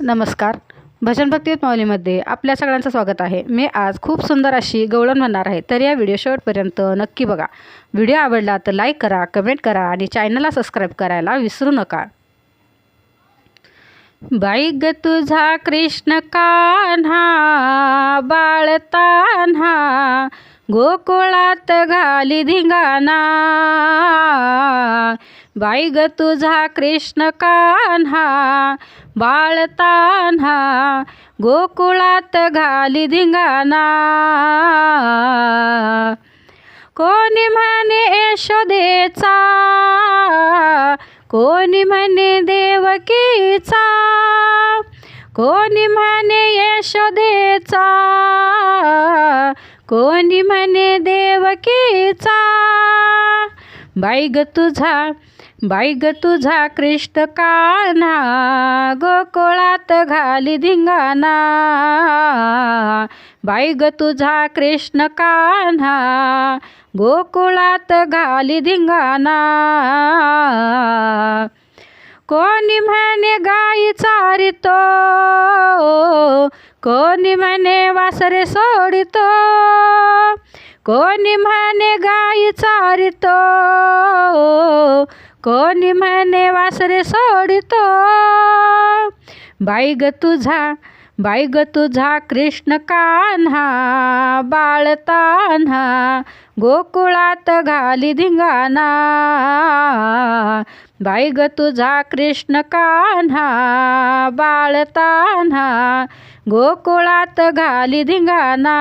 नमस्कार. भजन भक्ती माऊलीमध्ये आपल्या सगळ्यांचं स्वागत आहे. मी आज खूप सुंदर अशी गवळण म्हणणार आहे तर या व्हिडिओ शेवटपर्यंत नक्की बघा. व्हिडिओ आवडला तर लाईक करा कमेंट करा आणि चॅनलला सबस्क्राईब करायला विसरू नका. बाई ग तुझा कृष्ण कान्हा बाळतान्हा गोकुळात घाली धिंगाणा. बाई ग तुझा कृष्ण कान्हा बाळतान्हा गोकुळात घाली धिंगाणा. कोणी म्हणे यशोदेचा कोणी म्हणे देवकीचा कोणी म्हणे यशोदेचा कोणी म्हणे देवकीचा. बाई ग तुझा बाई ग तुझा कृष्ण कान्हा गोकुळात घाली धिंगाणा. बाई ग तुझा कृष्ण कान्हा गोकुळात घाली धिंगाणा. कोणी म्हणे गाई चारितो कोणी म्हणे वासरे सोडितो कोणी म्हणे गाई चारितो कोणी म्हणे वासरे सोडितो? बाई ग तुझा बाई ग तुझा कृष्ण कान्हा बाळतान्हा गोकुळात घाली धिंगाणा. बाई ग तुझा कृष्ण कान्हा बाळतान्हा गोकुळात घाली धिंगाणा.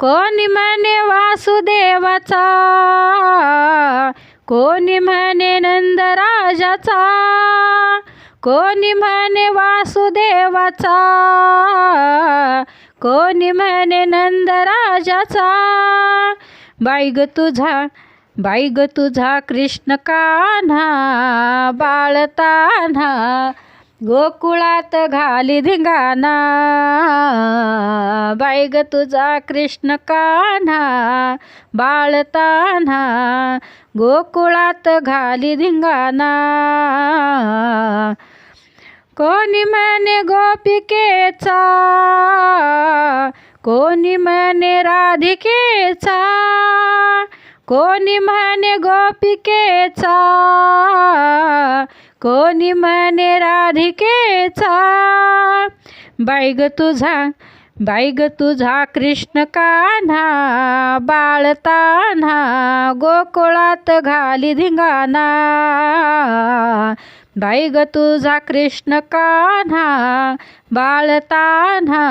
कोणी म्हणे वासुदेवाचा? कोणी म्हणे नंदराजाचा? कोणी म्हणे वासुदेवाचा? कोणी म्हणे नंदराजाचा? बाई ग तुझा बाई ग तुझा कृष्ण कान्हा बाळतान्हा गोकुळात घाली धिंगाणा. बाई ग तुझा कृष्ण कान्हा बाळतान्हा. गोकुळात घाली धिंगाणा. कोणी म्हणे गोपिकेचा कोणी म्हणे राधिकेचा कोणी म्हणे गोपिकेचा. कोणी म्हणे राधिकेचा? बाईग तुझा बाईग तुझा कृष्ण कान्हा बाळतान्हा गोकुळात घाली धिंगाणा. बाई तुझा कृष्ण कान्हा बाळतान्हा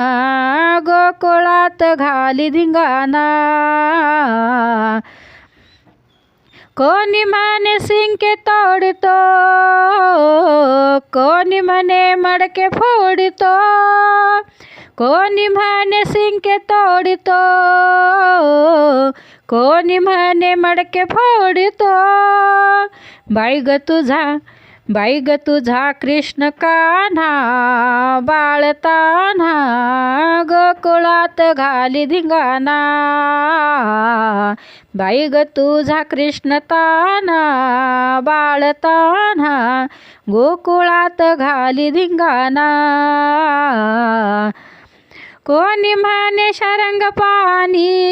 गोकुळात घाली धिंगाणा. कोणी म्हणे सिंके तोडतो? कोणी म्हणे मडके फोडतो? कोणी म्हणे सिंके तोडतो? कोणी म्हणे मडके फोडतो? बाई ग तुझा बाई ग तुझा कृष्ण कान्हा बाळतान्हा गोकुळात घाली धिंगाणा. बाई ग तुझा कृष्ण ताना बाळतान्हा गोकुळात घाली धिंगाणा. कोणी म्हणे शरंग पाणी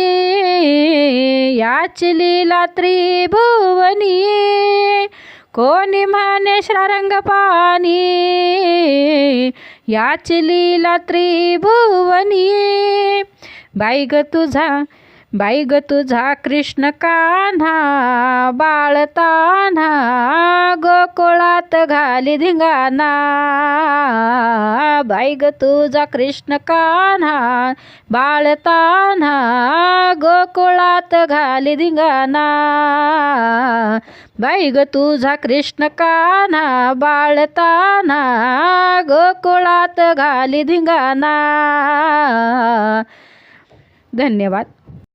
याची लीला त्रिभुवनी. कोणी म्हणे श्रारंग पाणी याची लीला त्रिभुवनी. बाई ग तुझा बाई ग तुझा कृष्ण कान्हा बाळतान्हा गोकुळात घाली धिंगाना बाई ग तुझा कृष्ण कान्हा बाळतान्हा गोकुळात घाली धिंगाना बाई ग तुझा कृष्ण कान्हा बाळतान्हा गोकुळात घाली धिंगाना धन्यवाद.